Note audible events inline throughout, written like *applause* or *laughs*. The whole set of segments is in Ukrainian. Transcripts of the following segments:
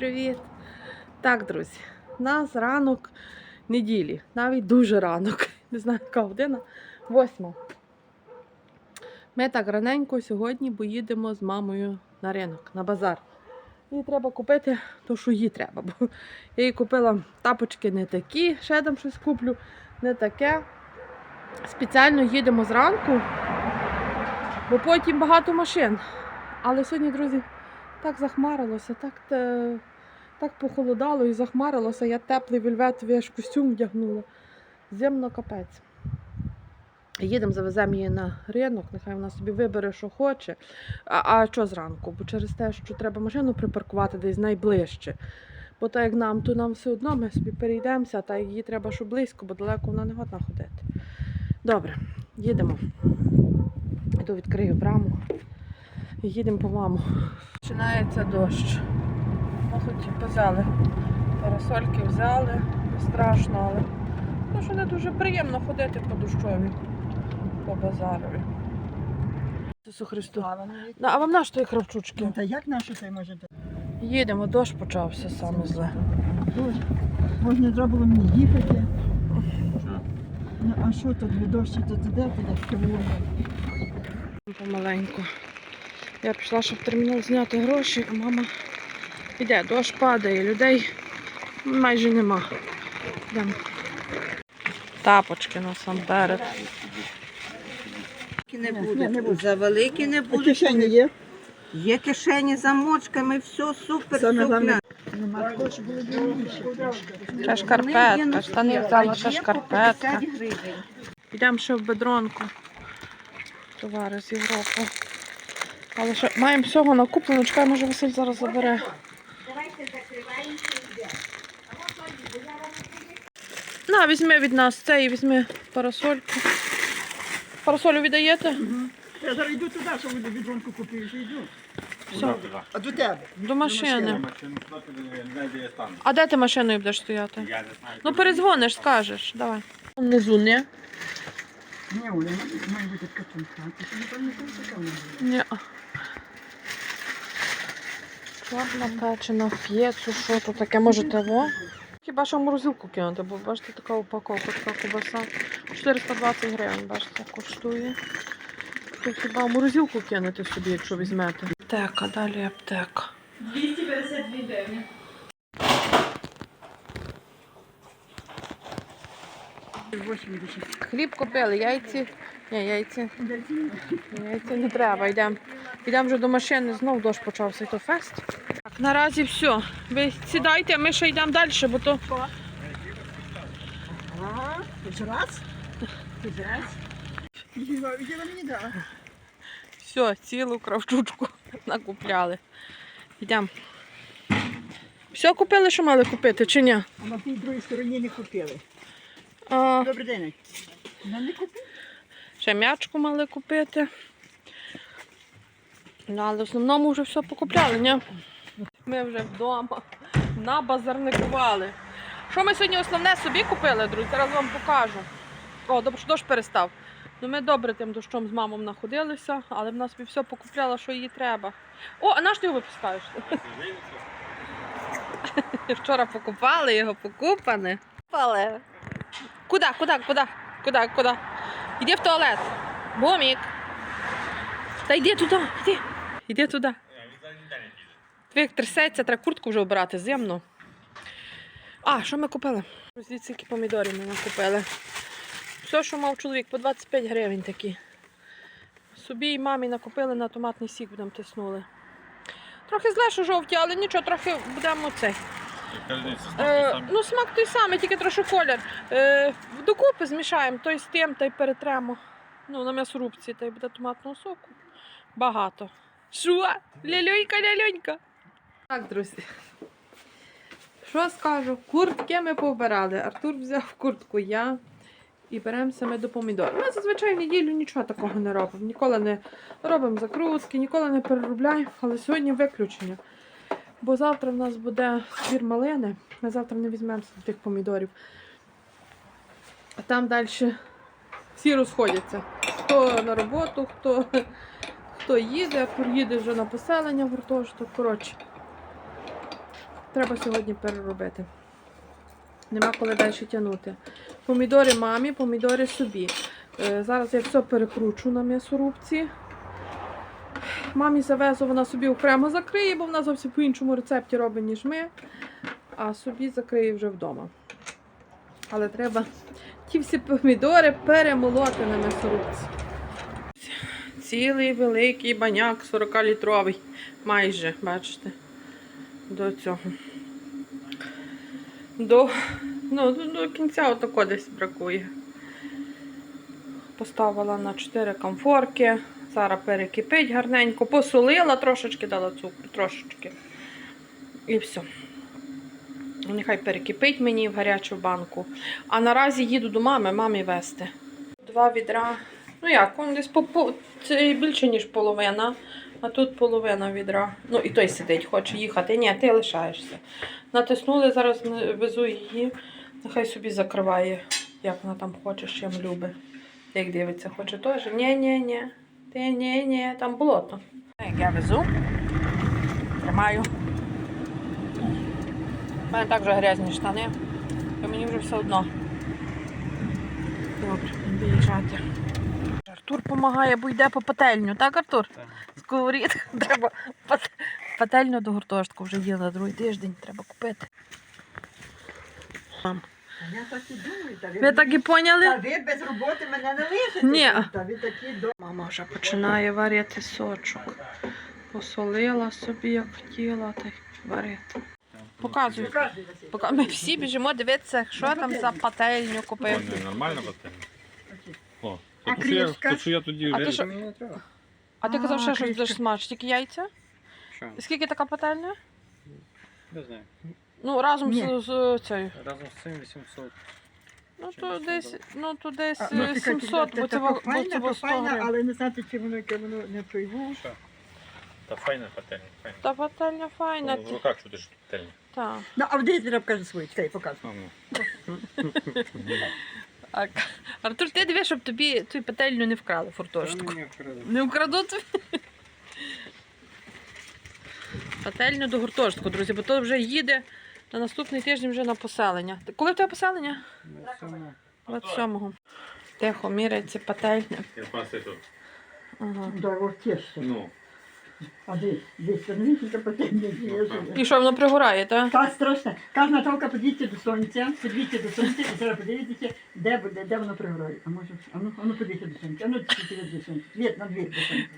Привіт! Так, друзі, у нас ранок неділі, навіть дуже ранок. *laughs* Не знаю, яка година. Восьма. Ми так раненько сьогодні, бо їдемо з мамою на ринок, на базар. Їй треба купити то, що їй треба. Бо *laughs* я їй купила тапочки не такі, ще там щось куплю, не таке. Спеціально їдемо зранку, бо потім багато машин. Але сьогодні, друзі, так захмарилося, так, те- так похолодало і захмарилося. Я теплий вельветовий аж костюм вдягнула. Зимно капець. Їдемо, завеземо її на ринок, нехай вона собі вибере, що хоче. А, а що зранку? Бо через те, що треба машину припаркувати десь найближче. Бо так як нам, то нам все одно ми собі перейдемося, та її треба, що близько, бо далеко вона не годна ходити. Добре, їдемо. Йду відкрию браму їдемо по маму. Починається дощ. Ми хоч взяли. Парасольки взяли, не страшно, але ну, що не дуже приємно ходити по дощові, по базарові. Ісусу Христу. Ну, а вам наш той кравчучки? Ну, та як наше це може бути? Їдемо, дощ почався саме зле. Може, не треба було мені їхати. Ну, а що тут від дощі, то де туди вкриває? Помаленьку. Я пішла, щоб в термінал зняти гроші, а мама йде, дощ падає, людей майже нема. Йдемо. Тапочки насамперед. Не буде. За великі не А кишені є? Є кишені замочками, все супер, супер. Ще шкарпетка, штани взяла, ще шкарпетка. Йдемо ще в бедронку. Товари з Європи. Але ще маємо всього накуплено. Чекай, може Василь зараз забере. На, візьми від нас це і візьми парасольку. Парасолю віддаєте? Я зараз йду туди, що буде відронку купив, і йду. Все, А до тебе? до машини. А де ти машиною будеш стояти? Я не знаю. Ну передзвониш, скажеш. Давай. Внизу, не? Ні, Оля, має бути качанка. Ти не пам'ятаєш, яка вона була? Ні. Чорна печена, фєцу, що тут таке може того? Хіба що в морозилку кинути, бо бачите, така упаковка, така кубаса. 420 гривень, бачите, коштує. То хіба в морозилку кинути собі, якщо візьмете. Аптека, далі аптека. 252 гривні. Хліб купили, яйці. Ні, яйці. Яйці не треба, йдемо. Йдемо вже до машини, знов дощ почався, і то фест. Так, наразі все. Ви сідайте, а ми ще йдемо далі, бо то Ага, раз? Все, цілу кравчучку накупляли. Йдемо. Все купили, що мали купити, чи ні? А на тій другій стороні не купили. А, Добрий день. Не купив. ще м'ячку мали купити. Ну, але в основному вже все покупляли, ні? Ми вже вдома набазарникували. Що ми сьогодні основне собі купили, друзі? Зараз вам покажу. О, добре, що дощ перестав. Ну, ми добре тим дощом з мамою находилися, але в нас собі все покупляла, що їй треба. О, а наш ти його випускаєш? *laughs* Вчора покупали його, покупане. Купали. Куди, куди, куди? Куди, куди? Іди в туалет. Бомік. Та йди туди, йди. Іди туди. Твій як трясеться, треба куртку вже обирати зимно. А, що ми купили? Ось які помідори ми купили. Все, що мав чоловік, по 25 гривень такі. Собі і мамі накупили на томатний сік, будемо тиснули. Трохи зле, що жовті, але нічого, трохи будемо цей. Е, ну, смак той самий, тільки трошки колір. Е, докупи змішаємо той з тим та й перетремо. Ну, на м'ясорубці, та й буде томатного соку. Багато. Що? Лялюнька, лялюнька. Так, друзі. Що скажу? Куртки ми повбирали. Артур взяв куртку я. І беремося ми до помідорів. Ми зазвичай в неділю нічого такого не робимо. Ніколи не робимо закрутки, ніколи не переробляємо, але сьогодні виключення. Бо завтра в нас буде збір малини. Ми завтра не візьмемося до тих помідорів. А там далі всі розходяться. Хто на роботу, хто, хто їде, Артур їде вже на поселення в гуртожиток. Коротше. Треба сьогодні переробити. Нема коли далі тягнути. Помідори мамі, помідори собі. Е, Зараз я все перекручу на м'ясорубці. Мамі завезу, вона собі окремо закриє, бо вона зовсім по іншому рецепті робить, ніж ми. А собі закриє вже вдома. Але треба ті всі помідори перемолоти на м'ясорубці. Цілий великий баняк 40-літровий. Майже, бачите, до цього. До, ну, до, до кінця отако десь бракує. Поставила на 4 комфорки. Зараз перекипить гарненько, посолила, трошечки дала цукру, трошечки. І все. Нехай перекипить мені в гарячу банку. А наразі їду до мами, мамі вести. Два відра. Ну як, он десь по, по, це більше, ніж половина. А тут половина відра. Ну і той сидить, хоче їхати. Ні, ти лишаєшся. Натиснули, зараз везу її. Нехай собі закриває, як вона там хоче, чим любить. Як дивиться, хоче теж. Ні, ні, ні. Ти ні, ні, там болото. Як я везу. Тримаю. У мене так вже грязні штани. То мені вже все одно. Добре, виїжджати. Артур допомагає, бо йде по пательню, так, Артур? Так. Сковорід. *laughs* Треба пательню до гуртожитку вже їла другий тиждень, треба купити. Я так і думаю, та ви, Ви так і та поняли? ви без роботи мене не лишите. Ні. Та ви такі до... Мама вже починає варити сочок. Посолила собі, як хотіла, та й варити. Показуй. Василь. Ми всі біжимо дивитися, що там за пательню купив. Ні, Нормально пательня? А то що я, кришка? то, що я тоді А ти вже... що? Мені не треба. А ти казав, ще щось кришка. будеш смаж, тільки яйця? Що? Скільки така пательня? Не знаю. Ну, разом Ні. з, з цією. Разом з цим 800. Ну, Чи то не десь, ну, то десь А, е, ну, тільки 700, бо це во- бо це то 100 файне, гривень. але не знати, чи воно, яке воно не пойму. Що? Та файна пательня, файна. Та пательня файна. В руках чути, що пательня. Так. Ну, а де треба покажи свої, цей покажи. А. Артур, ти диви, щоб тобі цю пательню не вкрали форточку. Та. Не вкрадуть? Пательню до гуртожитку, друзі, бо то вже їде на наступний тиждень вже на поселення. Коли в тебе поселення? На цьому. 27-го. Тихо, міряється пательня. Я паси тут. Ага. Ну. А десь, потім І що, воно пригорає, так? Та страшно. Каже Наталка, подивіться до сонця, подивіться до сонця, і зараз подивіться, де буде, де воно пригорає. А може, а ну, а ну подивіться до сонця, а ну подивіться до сонця. Двір, на двір до сонця.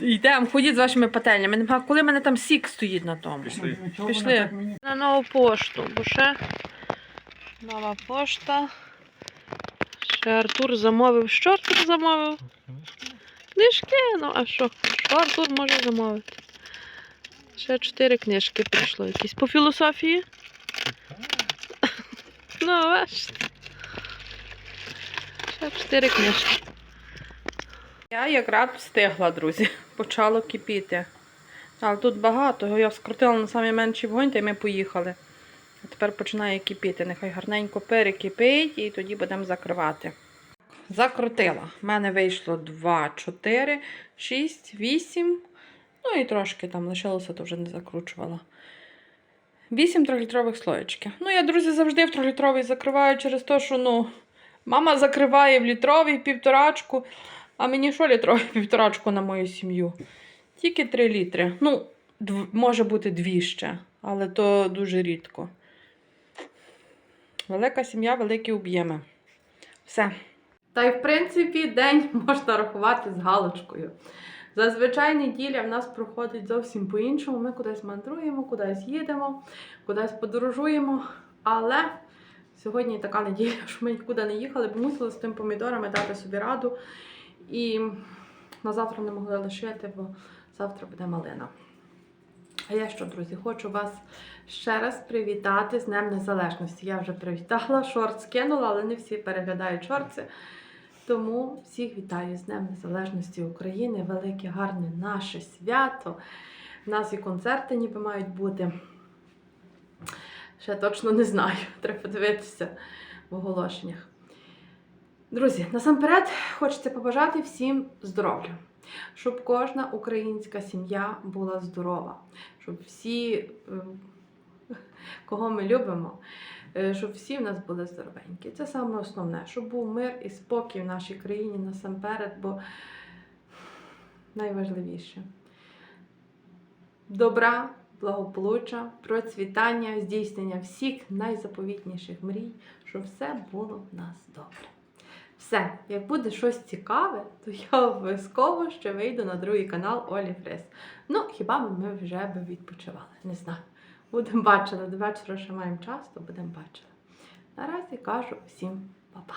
Йдемо, ходіть з вашими пательнями. Нема- Коли в мене там сік стоїть на тому. Пішли. Ну, чого Пішли. так мені? На нову пошту, бо ще нова пошта. Ще Артур замовив. Що Артур замовив? Книжки, ну а що? Що Артур може замовити? Ще чотири книжки прийшло якісь. По філософії? Ну. Ще чотири книжки. Я якраз встигла, друзі. Почало кипіти. Але тут багато. Я скрутила на самий менший вогонь, та й ми поїхали. А тепер починає кипіти. Нехай гарненько перекипить і тоді будемо закривати. Закрутила. У мене вийшло 2, 4, 6, 8. Ну і трошки там лишилося, то вже не закручувала. 8 трилітрових слоєчків. Ну, я, друзі, завжди в трилітровий закриваю через те, що ну, мама закриває в літровий півторачку, а мені що літровий *laughs* півторачку на мою сім'ю? Тільки 3 літри. Ну, може бути дві ще, але то дуже рідко. Велика сім'я, великі об'єми. Все. Та й в принципі день *laughs* можна рахувати з галочкою. Зазвичай неділя в нас проходить зовсім по-іншому. Ми кудись мандруємо, кудись їдемо, кудись подорожуємо. Але сьогодні така неділя, *laughs* що ми нікуди не їхали, бо мусили з тим помідорами дати собі раду. І на завтра не могли лишити, бо завтра буде малина. А я що, друзі, хочу вас ще раз привітати з Днем Незалежності. Я вже привітала, *laughs* шорт скинула, але не всі переглядають шорти. Тому всіх вітаю з Днем Незалежності України. Велике, гарне наше свято. У нас і концерти ніби мають бути. Ще точно не знаю. *laughs* Треба подивитися в оголошеннях. Друзі, насамперед хочеться побажати всім здоров'я. щоб кожна українська сім'я була здорова, щоб всі, е, кого ми любимо, щоб всі в нас були здоровенькі. Це саме основне, щоб був мир і спокій в нашій країні насамперед, бо найважливіше. Добра, благополуччя, процвітання, здійснення всіх найзаповітніших мрій, щоб все було в нас добре. Все, як буде щось цікаве, то я обов'язково ще вийду на другий канал Олі Фрес. Ну, хіба б ми вже би відпочивали? Не знаю. Будемо бачили, до вечора ще маємо час, то будемо бачили. Наразі кажу всім па-па.